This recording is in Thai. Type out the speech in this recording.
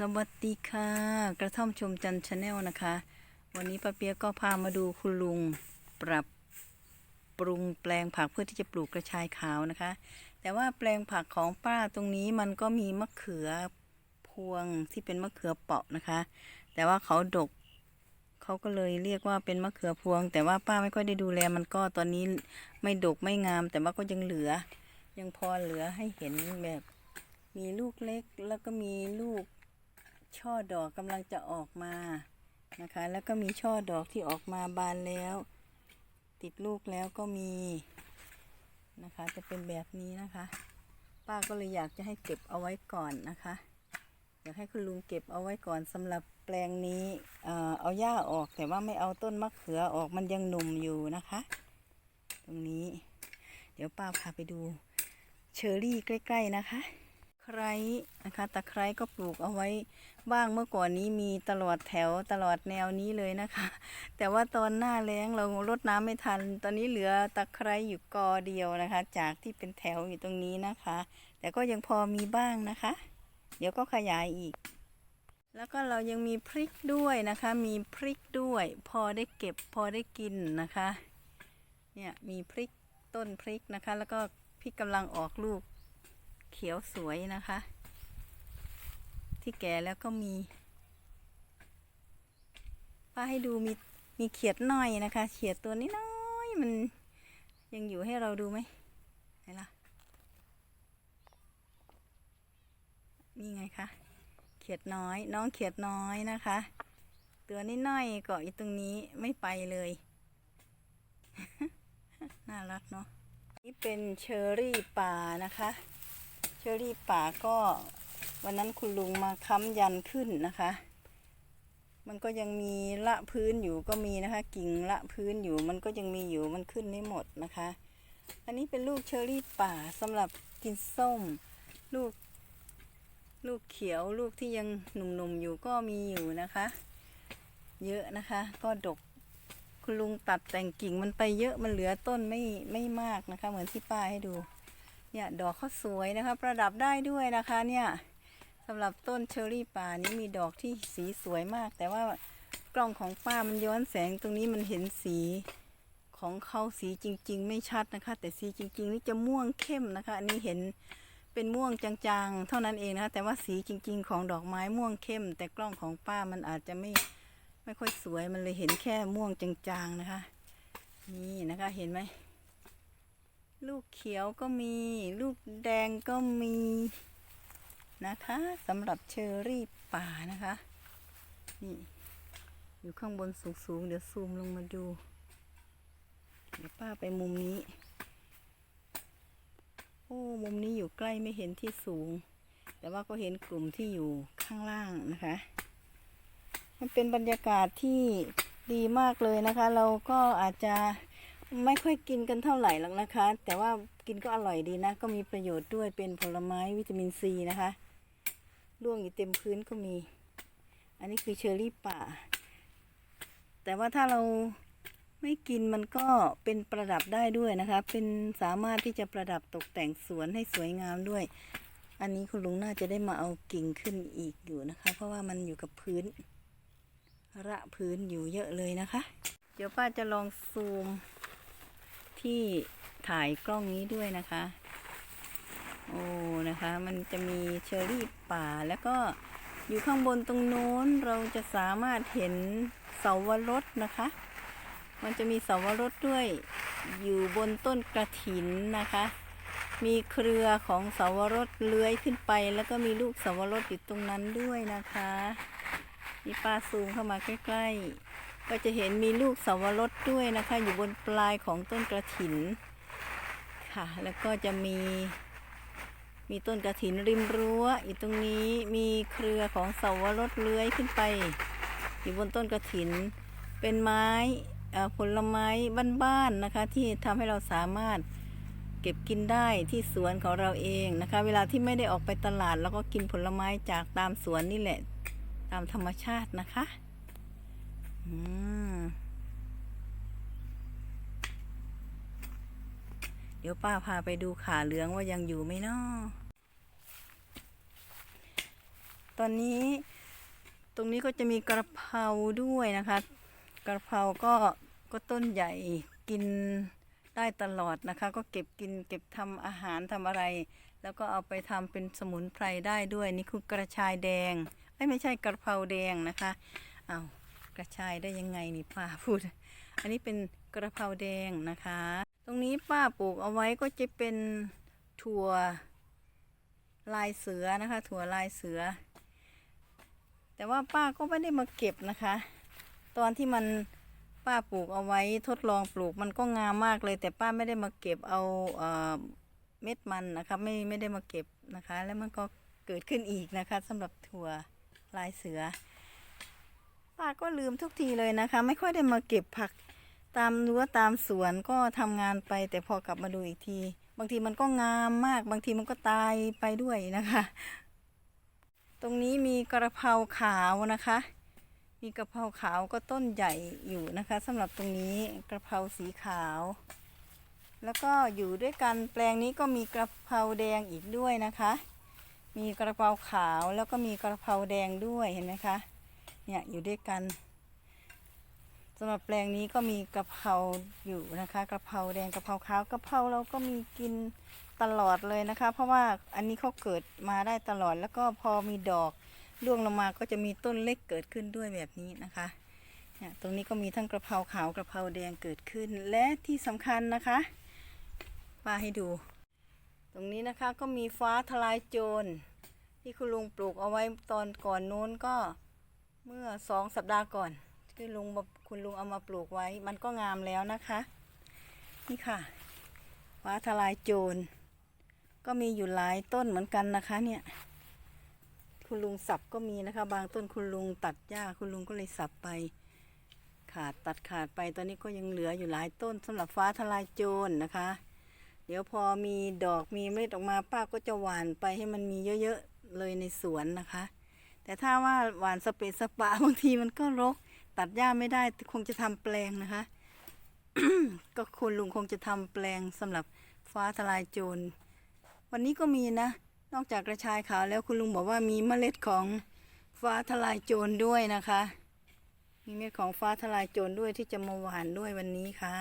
สวัสดีค่ะ กระท่อมชมจันชาแนลนะคะ วันนี้ป้าเปียกก็พามาดูคุณลุงปรับปรุงแปลงผักเพื่อที่จะปลูกกระชายขาวนะคะ แต่ว่าแปลงผักของป้าตรงนี้มันก็มีมะเขือพวงที่เป็นมะเขือเปาะนะคะ แต่ว่าเขาดกเขาก็เลยเรียกว่าเป็นมะเขือพวง แต่ว่าป้าไม่ค่อยได้ดูแลมันก็ตอนนี้ไม่ดกไม่งาม แต่ว่าก็ยังเหลือ ยังพอเหลือให้เห็นแบบมีลูกเล็กแล้วก็มีลูก ช่อดอกกำลังจะออกมานะคะ แล้วก็มีช่อดอกที่ออกมาบานแล้ว ติดลูกแล้วก็มีนะคะ จะเป็นแบบนี้นะคะ ป้าก็เลยอยากจะให้เก็บเอาไว้ก่อนนะคะ อยากให้คุณลุงเก็บเอาไว้ก่อนสำหรับแปลงนี้เอาหญ้าออกแต่ว่าไม่เอาต้นมะเขือออกมันยังหนุ่มอยู่นะคะ ตรงนี้ เดี๋ยวป้าพาไปดูเชอรี่ใกล้ ๆ นะคะ ไคร้นะคะ ตะไคร้ก็ปลูกเอาไว้บ้างเมื่อก่อนนี้มีตลอดแถวตลอดแนวนี้เลยนะคะ แต่ว่าตอนหน้าแล้งเรารดน้ำไม่ทัน ตอนนี้เหลือตะไคร้อยู่กอเดียวนะคะ จากที่เป็นแถวอยู่ตรงนี้นะคะ แต่ก็ยังพอมีบ้างนะคะ เดี๋ยวก็ขยายอีก แล้วก็เรายังมีพริกด้วยนะคะ มีพริกด้วย พอได้เก็บพอได้กินนะคะ เนี่ยมีพริกต้นพริกนะคะ แล้วก็พริกกำลังออกลูก เขียวสวยนะคะ ที่แก่แล้วก็มีป้าให้ดูมีมีเขียดน้อยนะคะ เขียดตัวนี้น้อยมันยังอยู่ให้เราดูไหมไหนล่ะนี่ไงคะเขียดน้อย น้องเขียดน้อยนะคะ ตัวนี้น้อยเกาะอยู่ตรงนี้ไม่ไปเลย น่ารักเนาะนี่เป็นเชอรี่ป่านะคะ อรี่ป่าก็วันนั้นคุณลุงมาค้ำยันขึ้นนะคะ มันก็ยังมีละพื้นอยู่ก็มีนะคะ กิ่งละพื้นอยู่มันก็ยังมีอยู่มันขึ้นไม่หมดนะคะ อันนี้เป็นลูกเชอรี่ป่าสำหรับกินส้ม ลูก ลูกเขียวลูกที่ยังหนุ่มๆอยู่ก็มีอยู่นะคะ เยอะนะคะ ก็ดกคุณลุงตัดแต่งกิ่งมันไปเยอะมันเหลือต้นไม่ไม่มากนะคะ เหมือนที่ป้าให้ดู เนี่ยดอกเขาสวยนะคะ ประดับได้ด้วยนะคะเนี่ยสำหรับต้นเชอรี่ป่านี้มีดอกที่สีสวยมาก แต่ว่ากล้องของป้ามันย้อนแสงตรงนี้มันเห็นสีของเขาสีจริง ๆ ไม่ชัดนะคะ แต่สีจริง ๆ นี่จะม่วงเข้มนะคะ อันนี้เห็นเป็นม่วงจางๆ เท่านั้นเองนะคะ แต่ว่าสีจริง ๆ ของดอกไม้ม่วงเข้ม แต่กล้องของป้ามันอาจจะไม่ไม่ค่อยสวยมันเลยเห็นแค่ม่วงจางๆนะคะ นี่นะคะเห็นไหม ลูกเขียวก็มี ลูกแดงก็มีนะคะสำหรับเชอรี่ป่านะคะ นี่ อยู่ข้างบนสูงๆ เดี๋ยวซูมลงมาดู เดี๋ยวป้าไปมุมนี้ โอ้ มุมนี้อยู่ใกล้ไม่เห็นที่สูง แต่ว่าก็เห็นกลุ่มที่อยู่ข้างล่างนะคะ มันเป็นบรรยากาศที่ดีมากเลยนะคะ เราก็อาจจะ ไม่ค่อยกินกันเท่าไหร่หรอกนะคะ แต่ว่ากินก็อร่อยดีนะ ก็มีประโยชน์ด้วยเป็นผลไม้วิตามินซีนะคะร่วงอยู่เต็มพื้นก็มี อันนี้คือเชอร์รี่ป่า แต่ว่าถ้าเราไม่กินมันก็เป็นประดับได้ด้วยนะคะ เป็นสามารถที่จะประดับตกแต่งสวนให้สวยงามด้วย อันนี้คุณลุงน่าจะได้มาเอากิ่งขึ้นอีกอยู่นะคะ เพราะว่ามันอยู่กับพื้น ระพื้นอยู่เยอะเลยนะคะ เดี๋ยวป้าจะลองซูม ที่ถ่ายกล้องนี้ด้วยนะคะ โอ้นะคะ มันจะมีเชอรี่ป่าแล้วก็อยู่ข้างบนตรงโน้นเราจะสามารถเห็นเสาวรสนะคะ มันจะมีเสาวรสด้วยอยู่บนต้นกระถินนะคะ มีเครือของเสาวรสเลื้อยขึ้นไป แล้วก็มีลูกเสาวรสอยู่ตรงนั้นด้วยนะคะ นี่ป้าซูมเข้ามาใกล้ๆ ก็จะเห็นมีลูกสาวรสด้วยนะคะ อยู่บนปลายของต้นกระถินค่ะ แล้วก็จะมี มีต้นกระถินริมรั้วอยู่ตรงนี้มีเครือของสาวรสเลื้อยขึ้นไป อยู่บนต้นกระถิน เป็นไม้ผลไม้บ้านๆนะคะ ที่ทำให้เราสามารถเก็บกินได้ที่สวนของเราเองนะคะ เวลาที่ไม่ได้ออกไปตลาดเราก็กินผลไม้จากตามสวนนี่แหละ ตามธรรมชาตินะคะ อืม เดี๋ยวป้าพาไปดูขาเหลืองว่ายังอยู่ไหมเนาะตอนนี้ตรงนี้ก็จะมีกระเพราด้วยนะคะ กระเพราก็ก็ต้นใหญ่กินได้ตลอดนะคะ ก็เก็บกินเก็บทำอาหารทำอะไร แล้วก็เอาไปทำเป็นสมุนไพรได้ด้วย นี่คือกระชายแดง เอ้ไม่ใช่กระเพราแดงนะคะเอากระชายได้ยังไงนี่ป้าพูด อันนี้เป็นกระเพราแดงนะคะ ตรงนี้ป้าปลูกเอาไว้ก็จะเป็นถั่วลายเสือนะคะ ถั่วลายเสือ แต่ว่าป้าก็ไม่ได้มาเก็บนะคะ ตอนที่มันป้าปลูกเอาไว้ทดลองปลูกมันก็งามมากเลย แต่ป้าไม่ได้มาเก็บเอาเอ่อเม็ดมันนะคะไม่ไม่ได้มาเก็บนะคะ แล้วมันก็เกิดขึ้นอีกนะคะสำหรับถั่ว ลายเสือป้าก็ลืมทุกทีเลยนะคะ ไม่ค่อยได้มาเก็บผักตามรั้วตามสวนก็ทำงานไป แต่พอกลับมาดูอีกที บางทีมันก็งามมาก บางทีมันก็ตายไปด้วยนะคะ ตรงนี้มีกระเพราขาวนะคะ มีกระเพราขาวก็ต้นใหญ่อยู่นะคะสำหรับตรงนี้กระเพราสีขาว แล้วก็อยู่ด้วยกันแปลงนี้ก็มีกระเพราแดงอีกด้วยนะคะ มีกระเพราขาวแล้วก็มีกระเพราแดงด้วยเห็นไหมคะ เนี่ยอยู่ด้วยกันสำหรับแปลงนี้ก็มีกระเพราอยู่นะคะกระเพราแดงกระเพราขาวกระเพราเราก็มีกินตลอดเลยนะคะ เพราะว่าอันนี้เขาเกิดมาได้ตลอดแล้วก็พอมีดอกร่วงลงมาก็จะมีต้นเล็กเกิดขึ้นด้วยแบบนี้นะคะเนี่ยตรงนี้ก็มีทั้งกระเพราขาวกระเพราแดงเกิดขึ้น และที่สำคัญนะคะป้าให้ดู ตรงนี้นะคะก็มีฟ้าทลายโจรที่คุณลุงปลูกเอาไว้ตอนก่อนนู้นก็เมื่อสองสัปดาห์ก่อนที่ลุงมาคุณลุงเอามาปลูกไว้ มันก็งามแล้วนะคะ นี่ค่ะ ฟ้าทลายโจรก็มีอยู่หลายต้นเหมือนกันนะคะเนี่ย คุณลุงสับก็มีนะคะ บางต้นคุณลุงตัดหญ้าคุณลุงก็เลยสับไป ขาดตัดขาดไปตอนนี้ก็ยังเหลืออยู่หลายต้นสำหรับฟ้าทลายโจรนะคะ เดี๋ยวพอมีดอกมีเมล็ดออกมาป้าก็จะหว่านไปให้มันมีเยอะๆเลยในสวนนะคะ แต่ถ้าว่าหวานสเปซสปะบางทีมันก็รก ตัดหญ้าไม่ได้คงจะทำแปลงนะคะ ก็คุณลุงคงจะทำแปลงสำหรับฟ้าทลายโจรวันนี้ก็มีนะ นอกจากกระชายขาวแล้วคุณลุงบอกว่ามีเมล็ดของฟ้าทลายโจรด้วยนะคะ มีเม็ดของฟ้าทลายโจรด้วยที่จะมาหว่านด้วยวันนี้ค่ะ